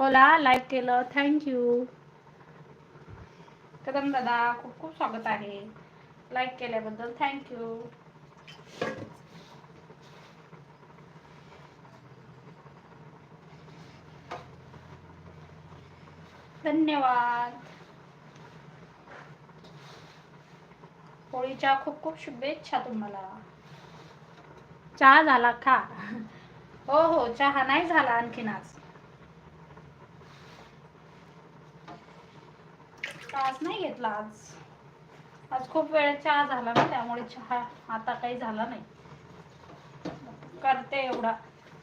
बोला लाईक केलं. थँक्यू कदम दादा खूप खूप स्वागत आहे. लाईक केल्याबद्दल थँक्यू धन्यवाद. होळीच्या खूप खूप शुभेच्छा तुम्हाला. चहा झाला का? हो हो चहा नाही झाला आणखीन आज. आज नाही घेतला आज. आज खूप वेळ चहा झाला ना त्यामुळे चहा आता काही झाला नाही. करते एवढा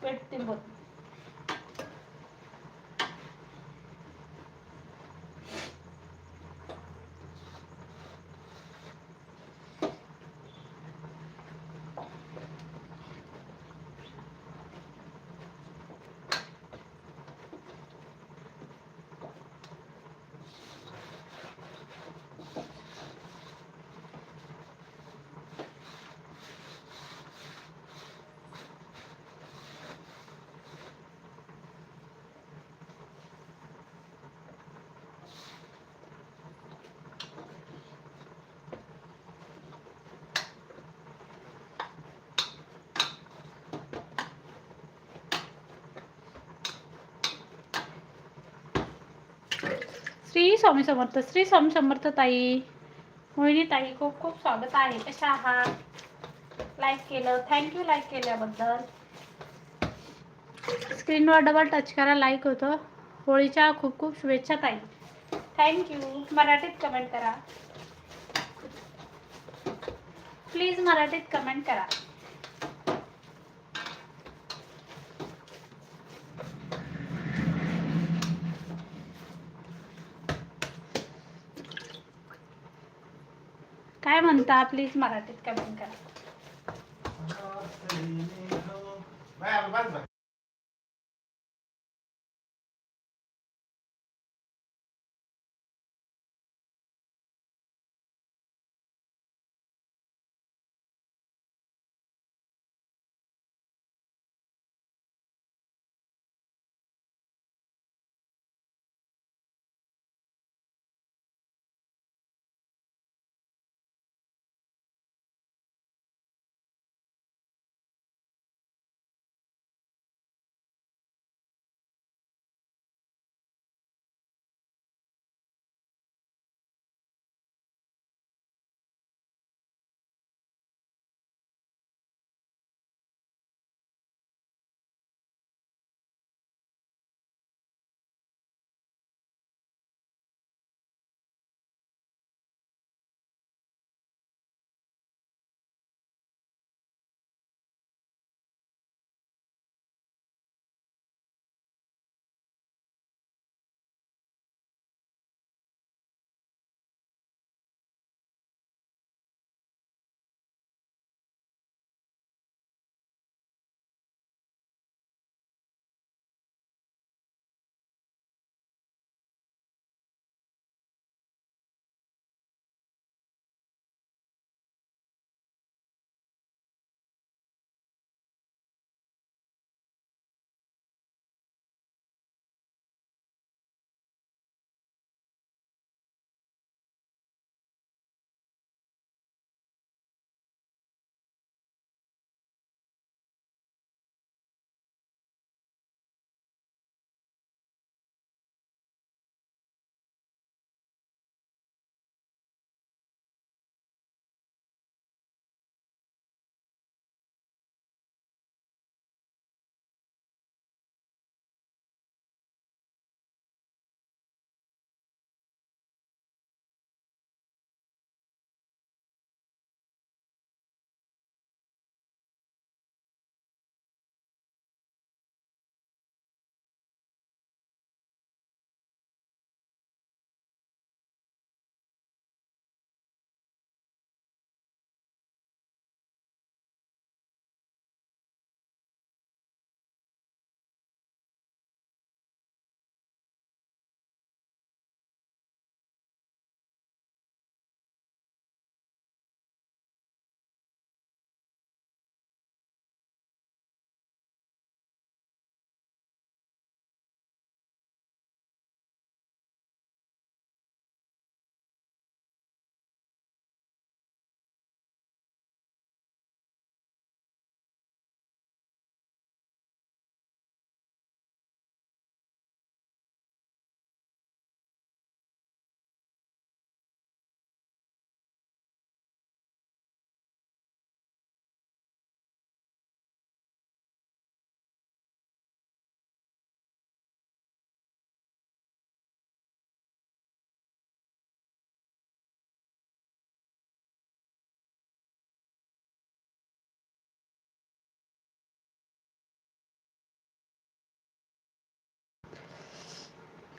पेटते बघ श्री स्वामी समर्थ श्री स्वामी समर्थ ताई. मोहिनी ताई खूप खूप स्वागत आहे. कशा आहात? लाईक केलं. थँक्यू लाईक केल्याबद्दल. स्क्रीनवर डबल टच करा लाईक होतं. होळीच्या खूप खूप शुभेच्छा ताई. थँक्यू मराठीत कमेंट करा. प्लीज मराठीत कमेंट करा. काय म्हणता? प्लीज मराठीत कमेंट करा.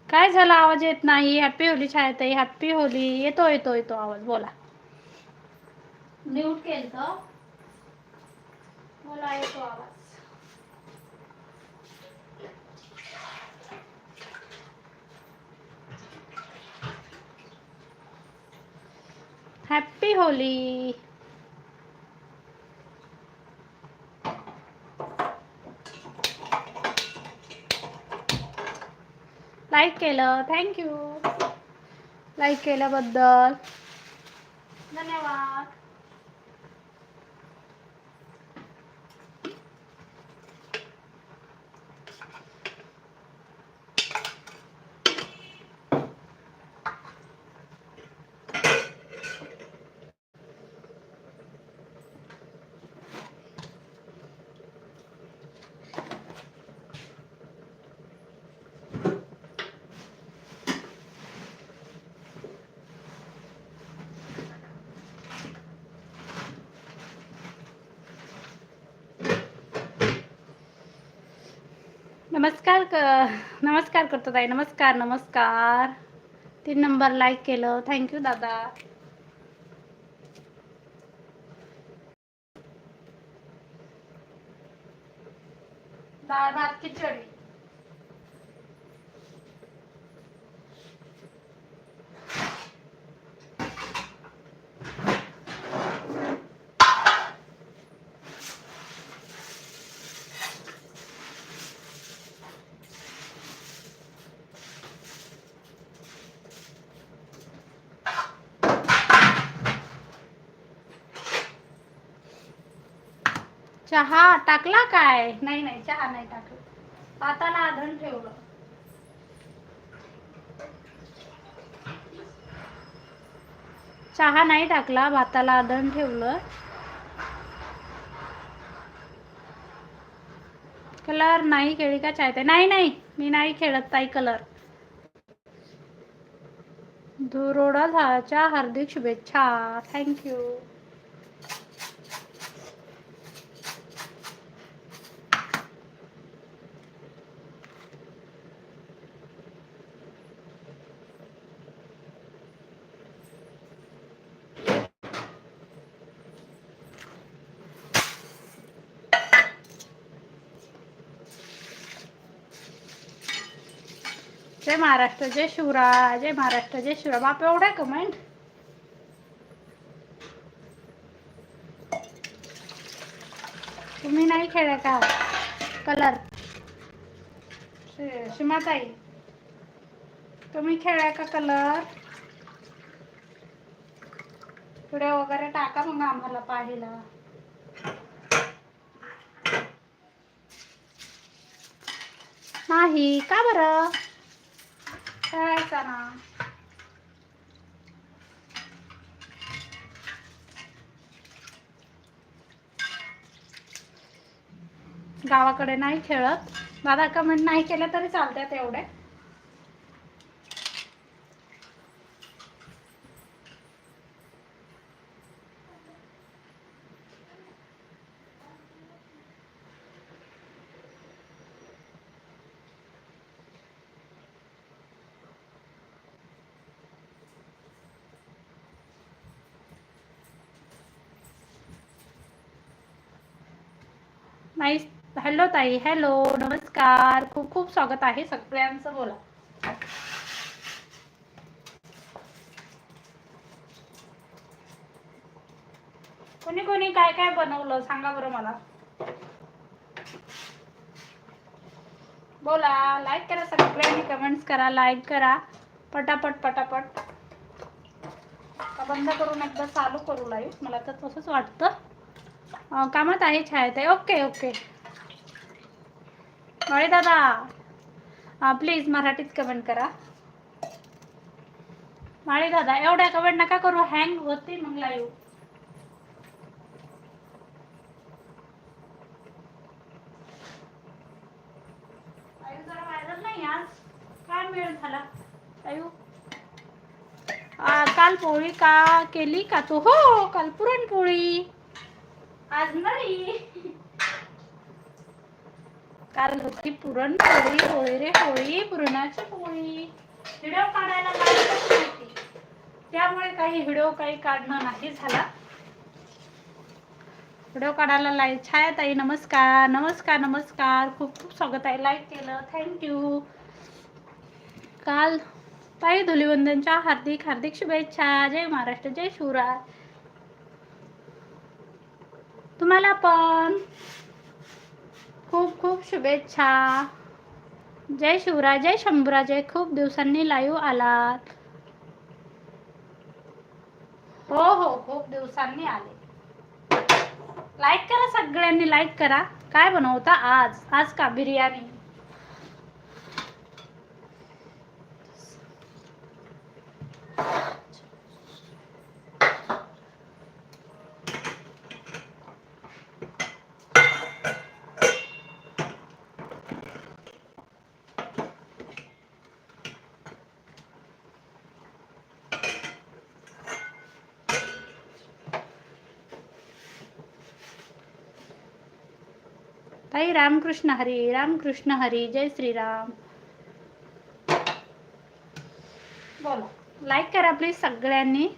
काय झालं? आवाज येत नाही. हॅपी होली छायाताई. हॅपी होली. येतो येतो येतो आवाज. बोला. म्यूट केलं बोला येतो आवाज. हॅपी होली. लाईक केलं. थँक्यू लाईक केल्याबद्दल. धन्यवाद. नमस्कार क नमस्कार करतो ताई नमस्कार नमस्कार. तीन नंबर लाईक केलं. थँक्यू दादा. डाळ भात खिचडी. चहा टाकला काय? नाही नाही चहा नाही टाकला. हाताला आधण ठेवलं. चहा नाही टाकला भाताला आधण ठेवलं. कलर नाही खेळी का चाहते नाही नाही मी नाही खेळत ताई कलर. धुरोडा झाच्या हार्दिक शुभेच्छा. थँक्यू जय महाराष्ट्र जय शिवराय जय महाराष्ट्र जय शिवराय बाप एवढा कमेंट तुम्ही नाही खेळ का? कलर. सीमाताई तुम्ही खेळा का कलर? व्हिडिओ वगैरे टाका मग आम्हाला पाहिला. नाही का बरं? खेळायचा ना. गावाकडे नाही खेळत. दादा कमेंट नाही केलं तरी चालतात एवढे नाही हॅलो ताई. हॅलो नमस्कार. खूप खूप स्वागत आहे सगळ्यांचं. बोला. कोणी कोणी काय काय बनवलं? सांगा बरं मला. बोला. लाईक करा सगळ्यांनी कमेंट्स करा लाईक करा. पटापट पटापट. बंद करून एकदा चालू करू लाईव्ह मला तर तसंच वाटतं. कामात आहे छायाताई ओके ओके मळे दादा प्लीज मराठीत कमेंट करा. माळी दादा एवढ्या कमेंट नका करू. हँग होते मग लाईव्ह नाही काल पोळी का केली का तू? हो काल पुरणपोळी. आज नाही. काल होती पुरणपोळी होळी रे होळी पुरणाची पोळी. व्हिडिओ काढायला लागतच त्यामुळे काही व्हिडिओ काही काढणं नाही झाला. व्हिडिओ काढायला छाया ताई नमस्कार नमस्कार नमस्कार. खूप खूप स्वागत आहे. लाईक केलं. थँक्यू काल ताई धुलिवंदनच्या हार्दिक हार्दिक शुभेच्छा. जय महाराष्ट्र जय शिवराय. तुम्हाला पण. खूप खूप शुभेच्छा. जय शिवराय जय शंभूराजय खूप दिवसांनी लाईव्ह आलात. हो हो खूप दिवसांनी आले. लाईक करा सगळ्यांनी लाईक करा. काय बनवता आज? आज का बिर्याणी? ताई रामकृष्ण हरी रामकृष्ण हरी जय श्रीराम. बोला. लाईक करा प्लीज सगळ्यांनी.